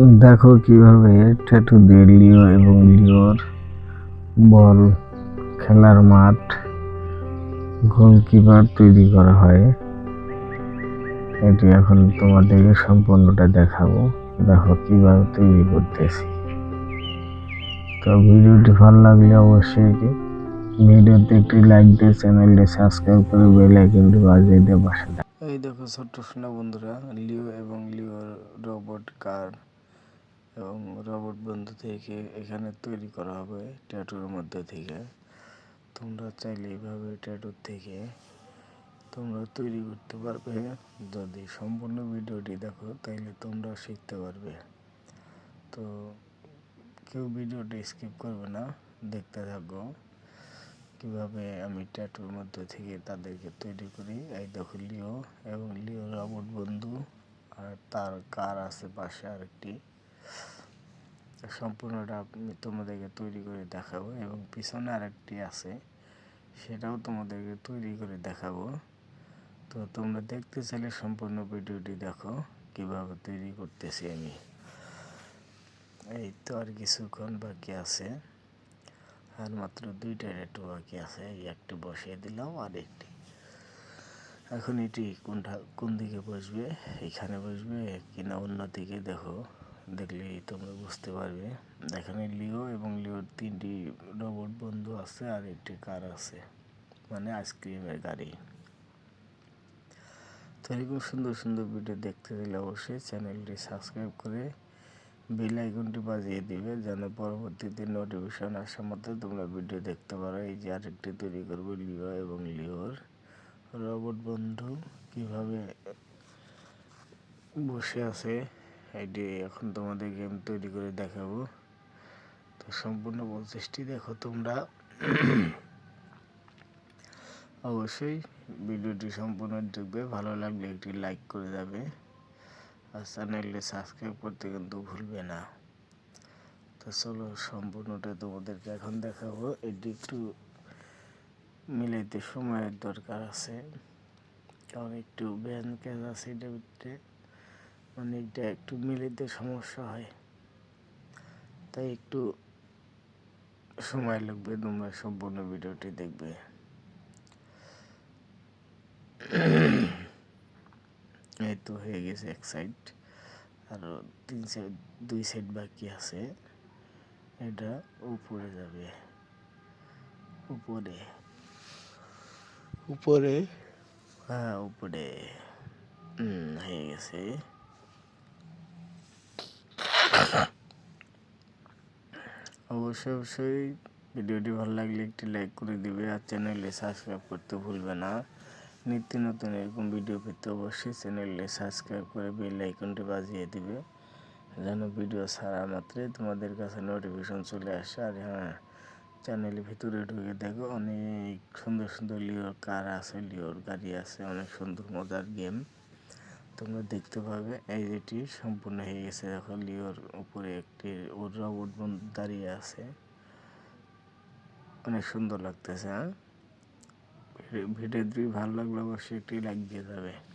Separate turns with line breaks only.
দেখো কীভাবে ট্যাটু দিয়ে লিও এবং লিওর বল খেলার মাঠ গোলকিপার তৈরি করা হয়। এটি এখন তোমাদেরকে সম্পূর্ণটা দেখাবো। দেখো কীভাবে তৈরি করতেছি। তো ভিডিওটি ভালো লাগলে অবশ্যই ভিডিওতে একটি লাইক দিয়ে চ্যানেলটি সাবস্ক্রাইব করে বেল আইকনটি বাজিয়ে দিয়ে পাশে। এই দেখো ছোট্ট সোনা বন্ধুরা, লিও এবং লিওর রোবট কার এবং রবট বন্ধু থেকে এখানে তৈরি করা হবে ট্যাটুর মধ্যে থেকে। তোমরা চাইলে এইভাবে ট্যাটুর থেকে তোমরা তৈরি করতে পারবে। যদি সম্পূর্ণ ভিডিওটি দেখো, তাইলে তোমরা শিখতে পারবে। তো কেউ ভিডিওটি স্কিপ করবে না, দেখতে থাকো। কীভাবে আমি ট্যাটুর মধ্যে থেকে তাদেরকে তৈরি করি, এই দেখো লিও এবং লিও রবট বন্ধু। আর তার কার আছে পাশে আরেকটি। সম্পূর্ণটা তোমাদেরকে তৈরি করে দেখাবো এবং পিছনে আরেকটি আছে, সেটাও তোমাদেরকে তৈরি করে দেখাবো। তো তোমরা দেখতে চাইলে সম্পূর্ণ ভিডিওটি দেখো, কীভাবে তৈরি করতেছি আমি। এই তো আর কিছুক্ষণ বাকি আছে। আর মাত্র দুইটা একটু বাকি আছে, এই একটি বসিয়ে দিলাম আর একটি। এখন এটি কোনটা, কোন দিকে বসবে? এখানে বসবে কিনা অন্য দিকে দেখো। দেখলেই তোমরা বুঝতে পারবে। এখানে লিও এবং লিওর তিনটি রোবট বন্ধু আছে আর একটি কার আছে। মানে আইসক্রিমের গাড়ি। তো এরকম সুন্দর সুন্দর ভিডিও দেখতে দিলে অবশ্যই চ্যানেলটি সাবস্ক্রাইব করে বেল আইকনটি বাজিয়ে দিবে, যেন পরবর্তীতে নোটিফিকেশন আসার মতো তোমরা ভিডিও দেখতে পারো। এই যে আরেকটি তৈরি করব লিও এবং লিওর রোবট বন্ধু কীভাবে বসে আছে। এটি এখন তোমাদের গেম তৈরি করে দেখাবো। তো সম্পূর্ণ প্রচেষ্টি দেখো তোমরা। অবশ্যই ভিডিওটি সম্পূর্ণ দেখবে, ভালো লাগলে একটি লাইক করে যাবে। আর চ্যানেলটি সাবস্ক্রাইব করতে কিন্তু ভুলবে না। তো চলো সম্পূর্ণটা তোমাদেরকে এখন দেখাবো। এটি একটু মিলাইতে সময়ের দরকার আছে। কারণ একটু ব্যান কাজ আছে এটার ভিতরে। অনেকটা একটু মিলাইতে সমস্যা হয়। তাই একটু সময় লাগবে তোমরা সম্পূর্ণ ভিডিওটি দেখবে। এই তো হয়ে গেছে এক সাইড আর তিন সাইড দুই সাইড বাকি আছে। এটা উপরে যাবে। উপরে। উপরে? হ্যাঁ উপরে। হুম হয়ে গেছে। অবশ্যই অবশ্যই। ভিডিওটি ভালো লাগলে একটি লাইক করে দিবে আর চ্যানেলে সাবস্ক্রাইব করতে ভুলবে না। নিত্য নতুন এরকম ভিডিও পেতে অবশ্যই চ্যানেলে সাবস্ক্রাইব করে বেল আইকনটি বাজিয়ে দিবে। যেন ভিডিও ছাড়া মাত্রই তোমাদের কাছে নোটিফিকেশন চলে আসে। আর হ্যাঁ চ্যানেলের ভিতরে ঢুকে দেখো, অনেক সুন্দর সুন্দর লিওর কার আছে লিওর গাড়ি আছে, অনেক সুন্দর মজার গেম দেখতে পাবে এই যেটি সম্পূর্ণ হয়ে গেছে। দেখো, লিওর উপরে একটি রবট দাঁড়িয়ে আছে। অনেক সুন্দর লাগতেছে হ্যাঁ? ভিডিও যদি ভালো লাগলে অবশ্যই একটি লাইক দিয়ে যাবে।